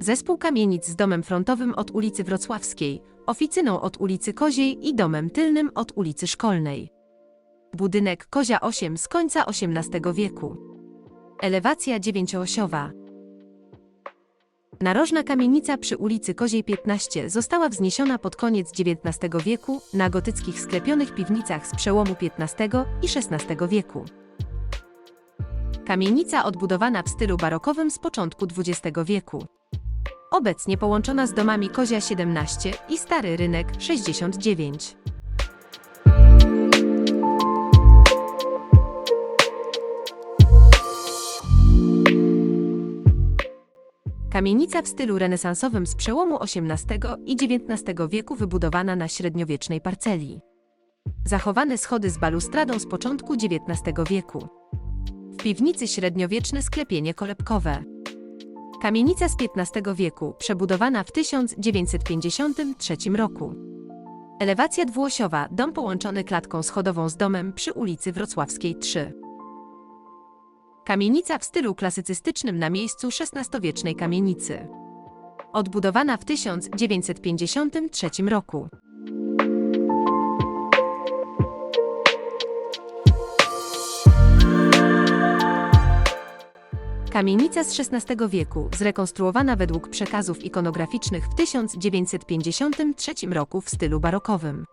Zespół kamienic z domem frontowym od ulicy Wrocławskiej, oficyną od ulicy Koziej i domem tylnym od ulicy Szkolnej. Budynek Kozia 8 z końca XVIII wieku. Elewacja dziewięcioosiowa. Narożna kamienica przy ulicy Koziej 15 została wzniesiona pod koniec XIX wieku na gotyckich sklepionych piwnicach z przełomu XV i XVI wieku. Kamienica odbudowana w stylu barokowym z początku XX wieku. Obecnie połączona z domami Kozia 17 i Stary Rynek 69. Kamienica w stylu renesansowym z przełomu XVIII i XIX wieku wybudowana na średniowiecznej parceli. Zachowane schody z balustradą z początku XIX wieku. W piwnicy średniowieczne sklepienie kolebkowe. Kamienica z XV wieku, przebudowana w 1953 roku. Elewacja dwuosiowa, dom połączony klatką schodową z domem przy ulicy Wrocławskiej 3. Kamienica w stylu klasycystycznym na miejscu XVI-wiecznej kamienicy. Odbudowana w 1953 roku. Kamienica z XVI wieku, zrekonstruowana według przekazów ikonograficznych w 1953 roku w stylu barokowym.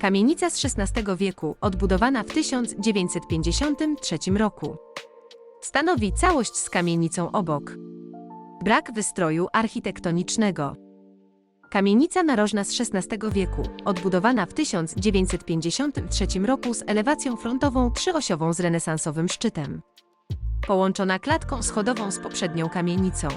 Kamienica z XVI wieku, odbudowana w 1953 roku. Stanowi całość z kamienicą obok. Brak wystroju architektonicznego. Kamienica narożna z XVI wieku, odbudowana w 1953 roku z elewacją frontową trzyosiową z renesansowym szczytem. Połączona klatką schodową z poprzednią kamienicą.